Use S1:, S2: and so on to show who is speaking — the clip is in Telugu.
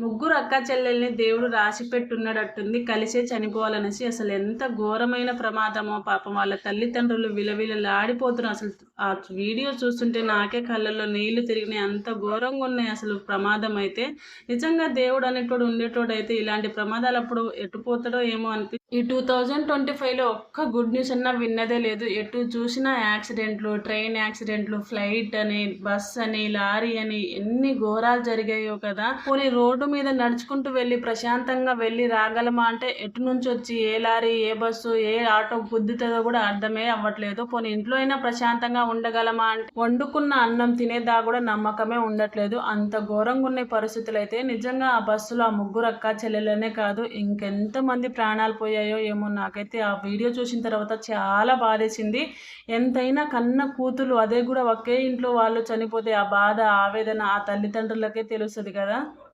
S1: ముగ్గురు అక్క చెల్లెల్ని దేవుడు రాసి పెట్టున్నాడట్టుంది కలిసే చనిపోవాలనేసి అసలు ఎంత ఘోరమైన ప్రమాదమో పాపం. వాళ్ళ తల్లిదండ్రులు విలవిలలాడిపోతున్నారు. అసలు ఆ వీడియో చూస్తుంటే నాకే కళ్ళల్లో నీళ్ళు తిరిగినాయి. అంత ఘోరంగా ఉన్నాయి అసలు ప్రమాదం అయితే. నిజంగా దేవుడు అనేటోడు ఉండేటోడు అయితే ఇలాంటి ప్రమాదాలు అప్పుడు ఎటుపోతాడో ఏమో అనిపి ఈ టూ థౌజండ్ ట్వంటీ ఫైవ్లో ఒక్క గుడ్ న్యూస్ అన్నా విన్నదే లేదు. ఎటు చూసినా యాక్సిడెంట్లు ట్రైన్ యాక్సిడెంట్లు ఫ్లైట్ అని బస్ అని లారీ అని ఎన్ని ఘోరాలు జరిగాయో కదా. పోనీ రోడ్డు మీద నడుచుకుంటూ వెళ్ళి ప్రశాంతంగా వెళ్ళి రాగలమా అంటే ఎటు నుంచి వచ్చి ఏ లారీ ఏ బస్సు ఏ ఆటో గుద్దుతుందో కూడా అర్థమే అవ్వట్లేదు. పోనీ ఇంట్లో అయినా ప్రశాంతంగా ఉండగలమా అంటే వండుకున్న అన్నం తినేదా కూడా నమ్మకమే ఉండట్లేదు. అంత ఘోరంగా ఉన్న పరిస్థితులు అయితే నిజంగా ఆ బస్సులో ఆ ముగ్గురు అక్క చెల్లెలనే కాదు ఇంకెంత మంది ప్రాణాలు పోయాయో ఏమో నాకైతే ఆ వీడియో చూసిన తర్వాత చాలా బాధేసింది. ఎంతైనా కన్న కూతురు అదే కూడా ఒకే ఇంట్లో వాళ్ళు చనిపోతే ఆ బాధ ఆవేదన ఆ తల్లిదండ్రులకే తెలుస్తుంది కదా.